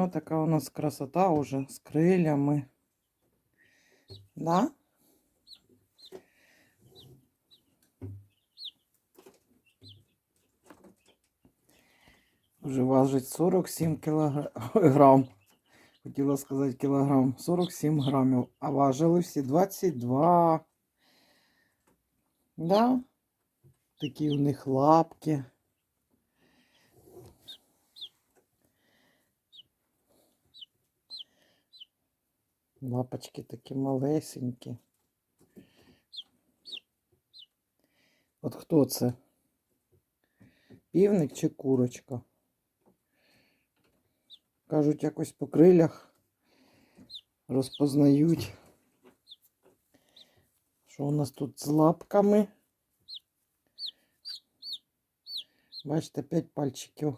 Ось така у нас красота уже з крилями. Да? Вже важить 47 кілограм. Хотіла сказати кілограм. 47 грамів. А важили всі 22. Да? Такі у них лапки. Лапочки такі малесенькі. От хто це? Півник чи курочка? Кажуть, якось по крилях розпознають, що у нас тут з лапками. Бачите, п'ять пальчиків.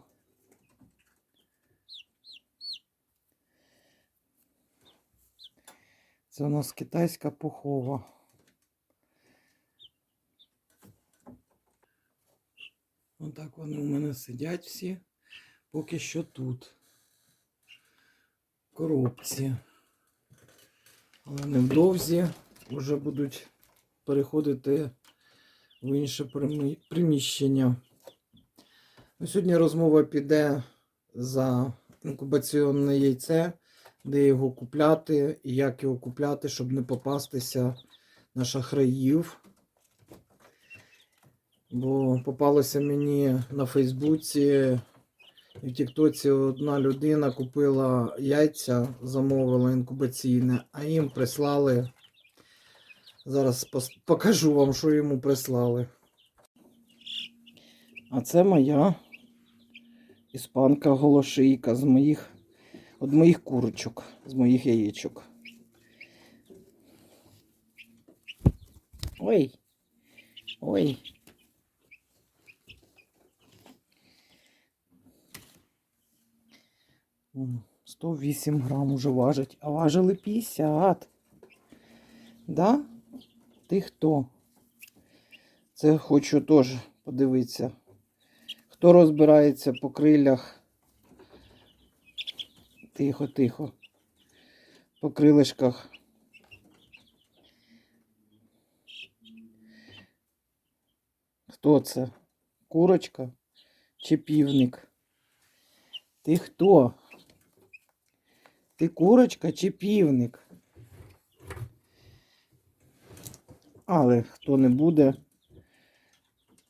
Це у нас китайська пухова. Отак вони у мене сидять всі, поки що тут. Коробці. Але невдовзі вже будуть переходити в інше приміщення. Ну, Сьогодні розмова піде за інкубаційне яйце, де його купляти і як його купляти, щоб не попастися на шахраїв. Бо попалося мені на Фейсбуці і в Тіктоці одна людина купила яйця, замовила інкубаційне, а їм прислали. Зараз покажу вам, що йому прислали. А це моя іспанка голошийка з моїх, от моїх курочок, з моїх яєчок. Ой. Ой. М, 108 грам уже важить, а важили 50. Да? Ти хто? Це хочу теж подивитися. Хто розбирається по крилях? Тихо, тихо. По крилишках. Хто це? Курочка чи півник? Ти хто? Ти курочка чи півник? Але хто не буде,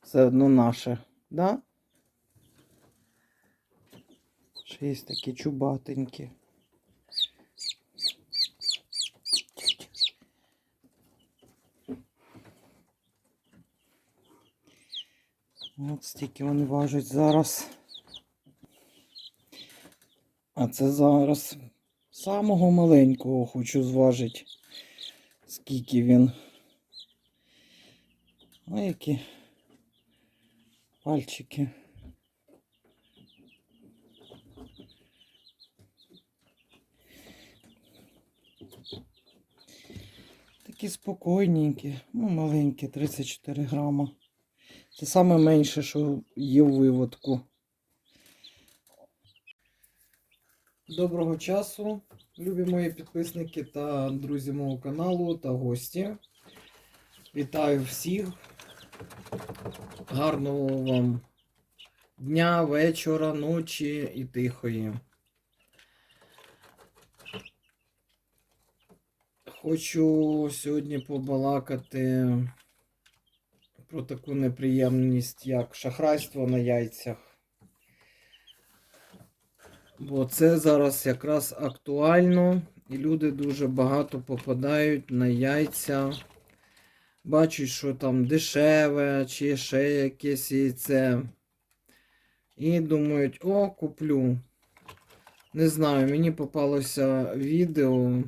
все одно наше, да? Ще є такі чубатенькі. От стільки вони важать зараз. А це зараз самого маленького хочу зважити. Скільки він. Ой, які пальчики. Такі спокійненькі, ну маленькі, 34 грама. Це саме менше, що є в виводку. Доброго часу, любі мої підписники та друзі мого каналу та гості. Вітаю всіх. Гарного вам дня, вечора, ночі і тихої. Хочу сьогодні побалакати про таку неприємність, як шахрайство на яйцях. Бо це зараз якраз актуально, і люди дуже багато попадають на яйця. Бачать, що там дешеве, чи ще якесь яйце. І думають, о, куплю. Не знаю, мені попалося відео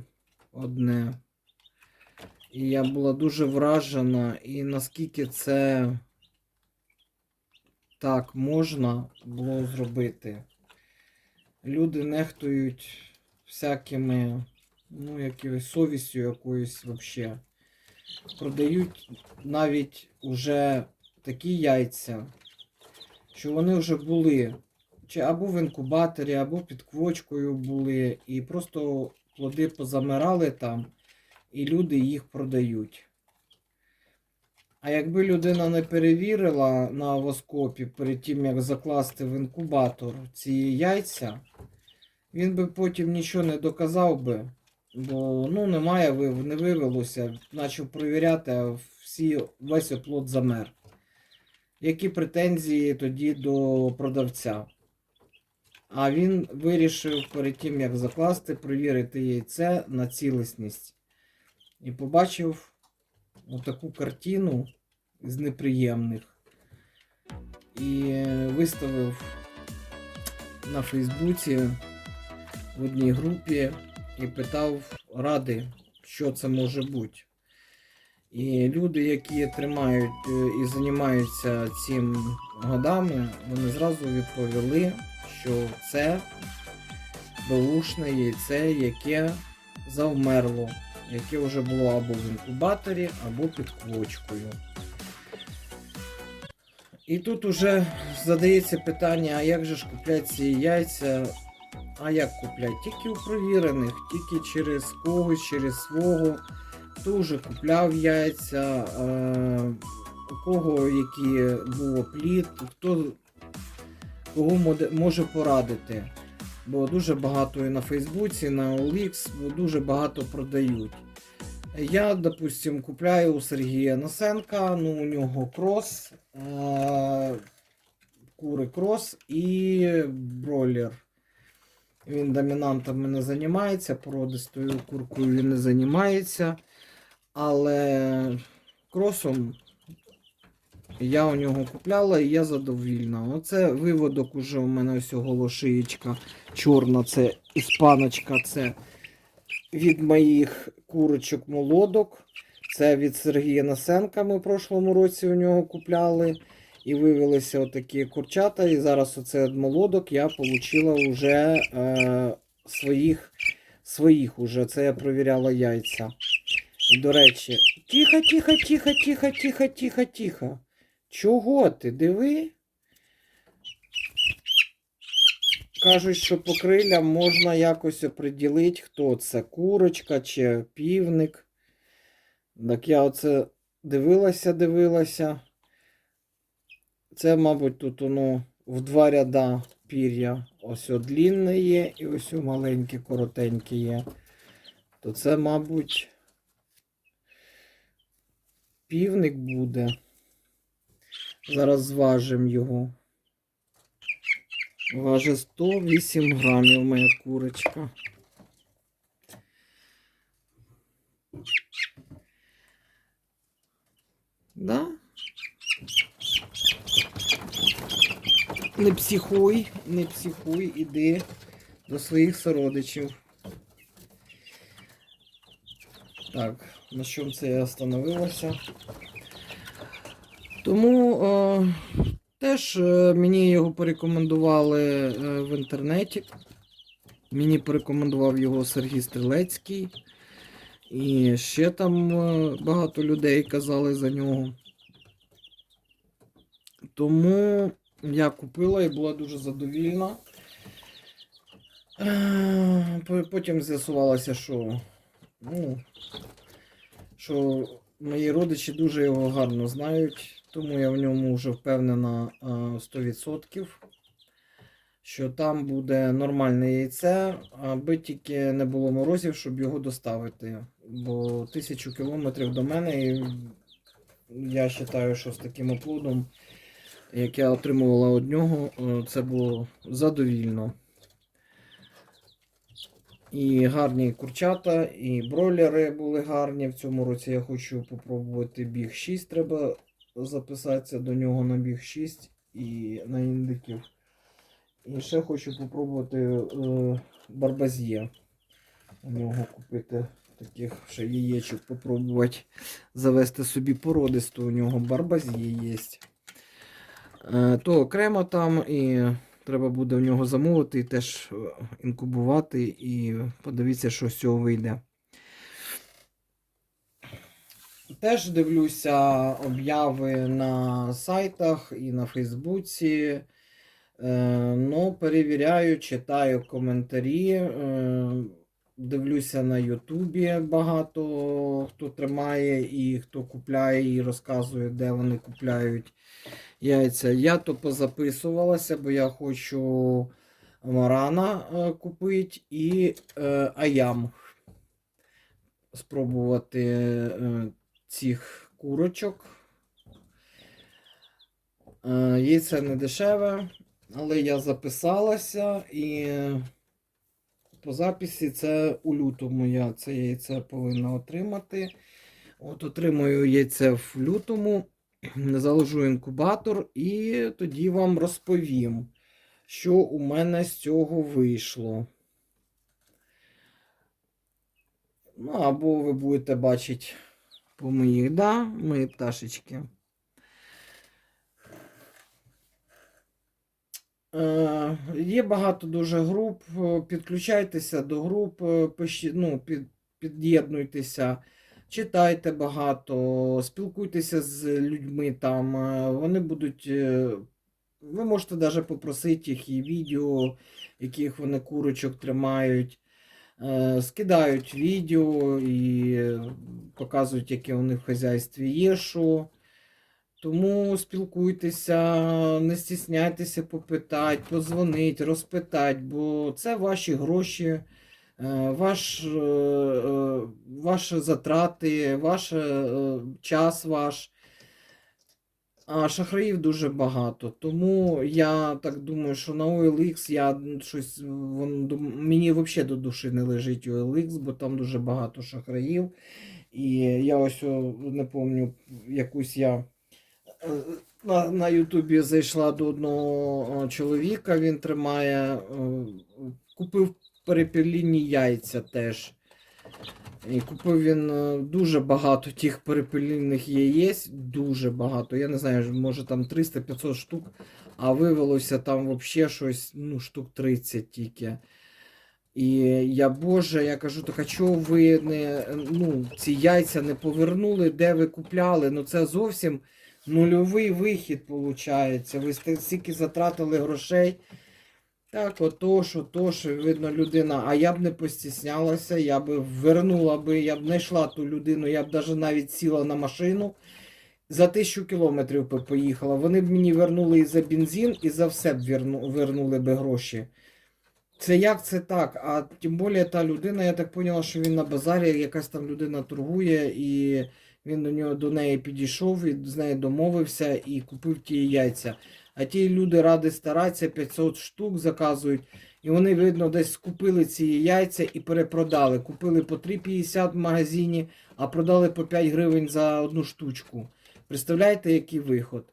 одне. І я була дуже вражена, і наскільки це так можна було зробити. Люди нехтують всякими, ну, якоюсь совістю якоюсь взагалі. Продають навіть уже такі яйця, що вони вже були чи або в інкубаторі, або під квочкою були, і просто плоди позамирали там, і люди їх продають. А якби людина не перевірила на воскопі перед тим, як закласти в інкубатор ці яйця, він би потім нічого не доказав би, бо ну, немає, не вивелося, почав перевіряти, а всі, весь оплот замер. Які претензії тоді до продавця? А він вирішив перед тим, як закласти, перевірити яйце на цілісність. І побачив отаку картину з неприємних. І виставив на Фейсбуці в одній групі і питав ради, що це може бути. І люди, які тримають е, і займаються цим годами, вони зразу відповіли, що це беушне яйце, яке завмерло, яке вже було або в інкубаторі, або під квочкою. І тут уже задається питання, а як же ж куплять ці яйця? А як куплять? Тільки у провірених, тільки через когось, через свого. Хто вже купляв яйця, е, у кого які було плід, хто кого може порадити. Бо дуже багато і на Фейсбуці, на OLX, дуже багато продають. Я, допустим, купляю у Сергія Носенка, ну у нього крос, е, кури крос і бройлер. Він домінантами не займається, породистою куркою він не займається. Але кросом я у нього купляла і я задовільна. Оце виводок уже у мене ось голошиєчка чорна, це іспаночка, це від моїх курочок молодок. Це від Сергія Насенка ми в прошлому році у нього купляли. І вивелися отакі курчата. І зараз оце молодок я отримала вже е, своїх, своїх уже. Це я провіряла яйця. І, до речі, тихо, тихо, тихо, тихо, тихо, тихо, тихо. Чого ти? Диви? Кажуть, що по крилям можна якось оприділити, хто це, курочка чи півник. Так я оце дивилася, дивилася. Це, мабуть, тут воно в два ряда пір'я. Ось длінне є і ось маленьке, коротеньке є. То це, мабуть, півник буде. Зараз зважимо його. Важить 108 грамів моя курочка. Да? Не психуй, не психуй, іди до своїх сородичів. Так, на чому це я остановилася? Тому е, теж е, мені його порекомендували е, в інтернеті. Мені порекомендував його Сергій Стрілецький. І ще там е, багато людей казали за нього. Тому я купила і була дуже задовільна. Е, Потім з'ясувалося, що, ну, що мої родичі дуже його гарно знають, тому я в ньому вже впевнена е, 100%, що там буде нормальне яйце, аби тільки не було морозів, щоб його доставити. Бо тисячу кілометрів до мене, і я вважаю, що з таким оплодом як я отримувала від нього, е, це було задовільно. І гарні курчата, і бройлери були гарні. В цьому році я хочу попробувати біг 6. Треба записатися до нього на біг 6 і на індиків. І ще хочу попробувати е, барбазє. У нього купити таких ще яєчок, попробувати завести собі породисту. У нього барбазє є. Е, то окремо там і треба буде в нього замовити і теж е, інкубувати і подивитися, що з цього вийде. Теж дивлюся обяви на сайтах і на Фейсбуці. Е, ну, перевіряю, читаю коментарі. Е, дивлюся на Ютубі багато хто тримає і хто купляє і розказує, де вони купляють яйця. Я то позаписувалася, бо я хочу Марана е, купити і е, Аям спробувати е, цих курочок. Е, Яйце не дешеве, але я записалася і по записі це у лютому я це яйце повинна отримати. От отримую яйце в лютому, заложу інкубатор і тоді вам розповім, що у мене з цього вийшло. Ну, або ви будете бачити по моїх, да, мої пташечки. Е, є багато дуже груп. Підключайтеся до груп, е, пиші- ну, під, під'єднуйтеся, читайте багато, спілкуйтеся з людьми там. е, Вони будуть. е, Ви можете навіть попросити їх і відео, яких вони курочок тримають. Е, Скидають відео і показують, яке них в хазяйстві є, що. Тому спілкуйтеся, не стісняйтеся попитати, позвонити, розпитати, бо це ваші гроші, ваш, е, е, ваші затрати, ваш е, час ваш. А шахраїв дуже багато. Тому я так думаю, що на OLX я щось вон, мені взагалі до душі не лежить OLX, бо там дуже багато шахраїв. І я ось не пам'ятаю, якусь я е, на, на Ютубі зайшла до одного чоловіка, він тримає, е, купив перепелінні яйця теж. І купив він е, дуже багато тих перепелінних яєць, дуже багато. Я не знаю, може там 300-500 штук, а виявилося там взагалі щось, ну, штук 30 тільки. І я Боже, я кажу, так а чого ви не, ну, ці яйця не повернули, де ви купляли? Ну це зовсім нульовий вихід виходить. Ви стільки затратили грошей. Так, ото що, то що, видно, людина. А я б не постіснялася, я б вернула би, я б знайшла ту людину, я б даже навіть сіла на машину. За тисячу кілометрів би поїхала. Вони б мені вернули і за бензин, і за все б верну, вернули би гроші. Це як це так? А тим більше та людина, я так поняла, що він на базарі, якась там людина торгує, і він до нього до неї підійшов, і з нею домовився і купив ті яйця. А ті люди ради старатися, 500 штук заказують. І вони, видно, десь купили ці яйця і перепродали. Купили по 3,50 в магазині, а продали по 5 гривень за одну штучку. Представляєте, який виход?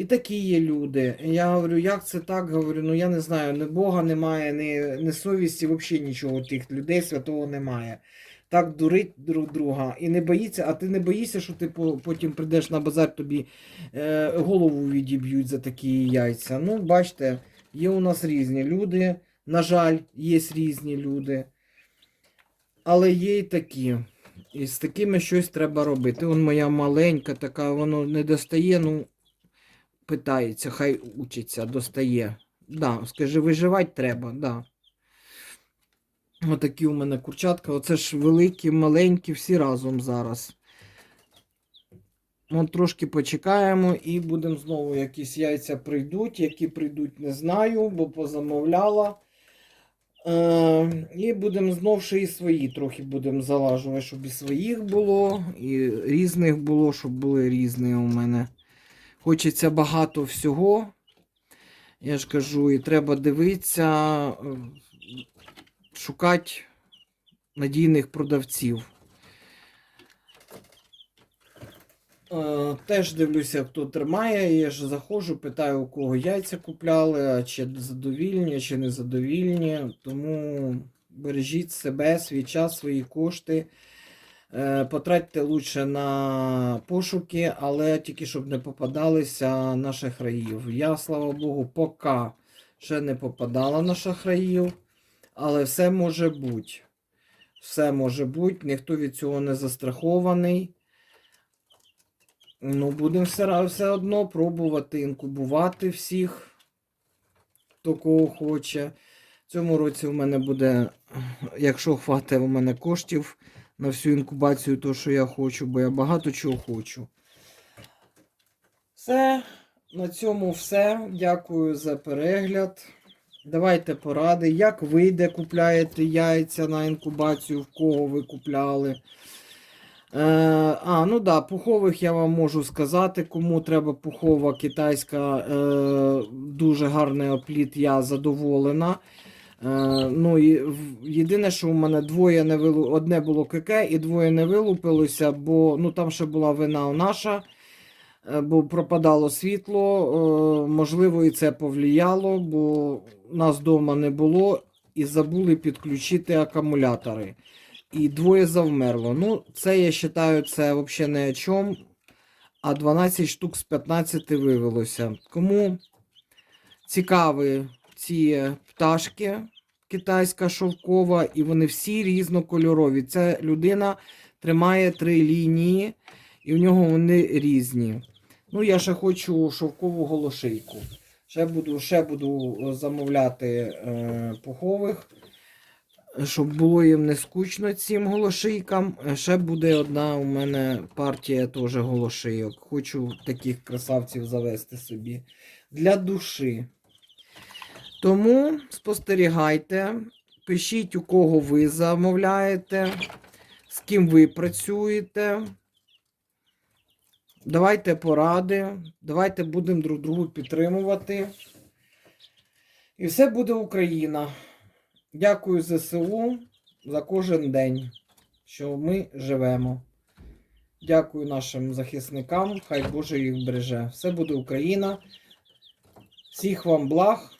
І такі є люди. Я говорю, як це так? Говорю, ну я не знаю, ні Бога немає, ні, ні совісті, взагалі нічого тих людей святого немає. Так дурить друг друга і не боїться, а ти не боїшся, що ти потім прийдеш на базар, тобі е, голову відіб'ють за такі яйця. Ну, бачите, є у нас різні люди. На жаль, є різні люди. Але є і такі. І з такими щось треба робити. Он моя маленька, така, воно не достає, ну, питається, хай учиться, достає. Да, скажи, виживати треба, да. Отакі у мене курчатка. Оце ж великі, маленькі, всі разом зараз. От трошки почекаємо і будемо знову якісь яйця прийдуть. Які прийдуть, не знаю, бо позамовляла. Е, і будемо знов ще і свої трохи будемо залажувати, щоб і своїх було, і різних було, щоб були різні у мене. Хочеться багато всього. Я ж кажу, і треба дивитися, е, шукати надійних продавців. Е, Теж дивлюся, хто тримає. Я ж заходжу, питаю, у кого яйця купляли, чи задовільні, чи не задовільні. Тому бережіть себе, свій час, свої кошти. Е, Потратьте лучше на пошуки, але тільки щоб не попадалися на шахраїв. Я, слава Богу, поки ще не попадала на шахраїв, але все може бути. Все може бути, ніхто від цього не застрахований. Ну, будемо все, все одно пробувати інкубувати всіх. хто кого хоче. В цьому році у мене буде, якщо хватить у мене коштів на всю інкубацію, то що я хочу, бо я багато чого хочу. Все, на цьому все. Дякую за перегляд. Давайте поради, як ви де купляєте яйця на інкубацію, в кого ви купляли. Е, а, ну да, пухових я вам можу сказати, кому треба пухова китайська, е, дуже гарний опліт, я задоволена. Е, ну, єдине, що у мене двоє не вилу... одне було КК і двоє не вилупилося, бо ну, там ще була вина наша, е, бо пропадало світло. Е, можливо, і це повлияло, бо нас вдома не було і забули підключити акумулятори. І двоє завмерло. Ну, це я вважаю, це взагалі не о чому. А 12 штук з 15 вивелося. Кому цікаві ці пташки китайська шовкова, і вони всі різнокольорові. Ця людина тримає три лінії, і в нього вони різні. Ну, я ще хочу шовкову голошийку. Ще буду, ще буду е, замовляти е, пухових, щоб було їм не скучно цим голошийкам. Е, Ще буде одна у мене партія теж голошийок. Хочу таких красавців завести собі для душі. Тому спостерігайте, пишіть, у кого ви замовляєте, з ким ви працюєте. Давайте поради, давайте будемо друг другу підтримувати. І все буде Україна. Дякую ЗСУ за кожен день, що ми живемо. Дякую нашим захисникам. Хай Боже їх береже. Все буде Україна. Всіх вам благ.